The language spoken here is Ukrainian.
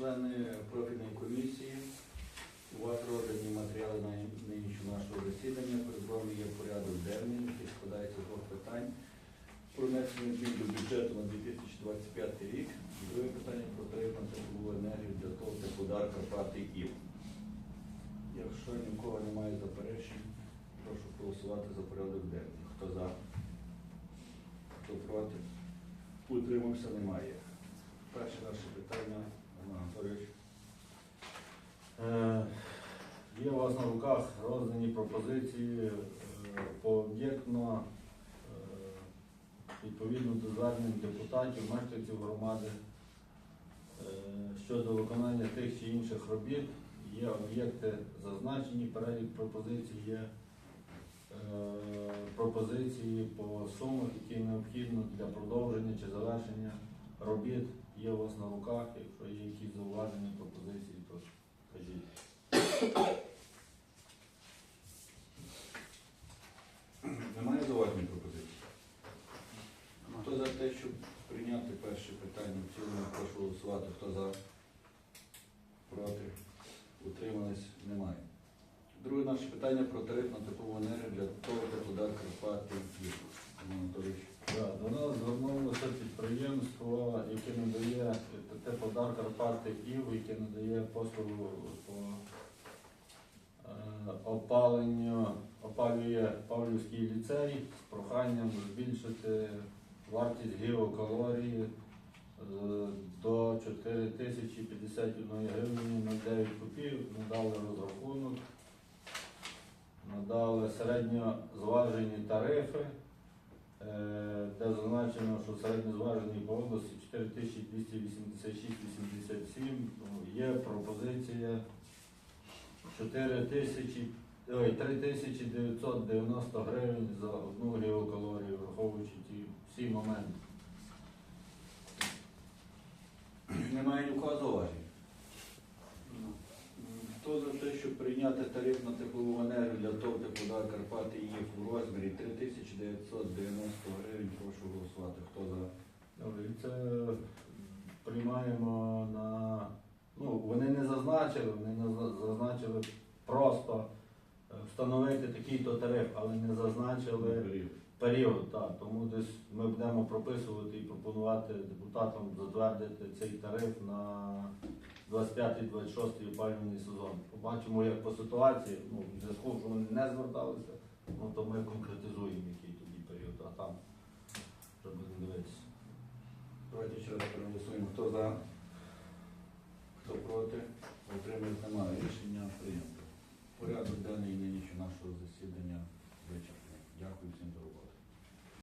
члени профільної комісії. У вас роздані матеріали на нинішнього нашого засідання. Перед вами є порядок денний, який складається з двох питань. Про внесення змін до бюджету на 2025 рік. Друге питання про тариф на теплову енергію для того, для подарка Карпати ІВ. Якщо нікого немає заперечень, прошу голосувати за порядок денний. Хто за? Хто проти? Утримався немає. Перше наше питання, Роман Анатолійович. Е, Є у вас на руках роздані пропозиції е, пооб'єктно е, відповідно до звернень депутатів, мешканців громади е, щодо виконання тих чи інших робіт. Є об'єкти зазначені, перелік пропозицій є пропозиції по сумах, які необхідно для продовження чи завершення робіт. Є у вас на руках, якщо є якісь зауваження, пропозиції, то кажіть. Немає зауважень пропозицій? Хто за те, щоб прийняти перше питання в цілому, прошу голосувати. Хто за? Проти? Утримались? Немає. Друге наше питання про тариф на теплову енергію для того теплодар Карпати. Анатолійович. До нас звернулося підприємство, яке надає те подар Карпати ІВ, яке надає послугу по е, опаленню, опалює Павлівський ліцей з проханням збільшити вартість гігакалорії е, до 4051 гривні на 9 копійок, надали розрахунок, надали середньозважені тарифи. Е, де зазначено, що середньозважений по області 4286,87. Ну, Є пропозиція 4 3990 гривень за одну гігакалорію, враховуючи ті всі моменти. Немає ні у кого зауважень? Хто за те, щоб прийняти тариф на теплову енергію для ТОВ теплодар Карпати ІФ у розмірі 3990 гривень, прошу голосувати. Хто за? Добре, і це приймаємо на. Ну, вони не зазначили, вони не зазначили просто е, встановити такий-то тариф, але не зазначили період. Так. Тому десь ми будемо прописувати і пропонувати депутатам затвердити цей тариф на 25-26 опалювальний сезон. Побачимо, як по ситуації, ну, в зв'язку, що вони не зверталися, ну, то ми конкретизуємо, який тоді період, а там вже будемо дивитися. Давайте ще раз проголосуємо. Хто за? Хто проти? Утримують немає. Рішення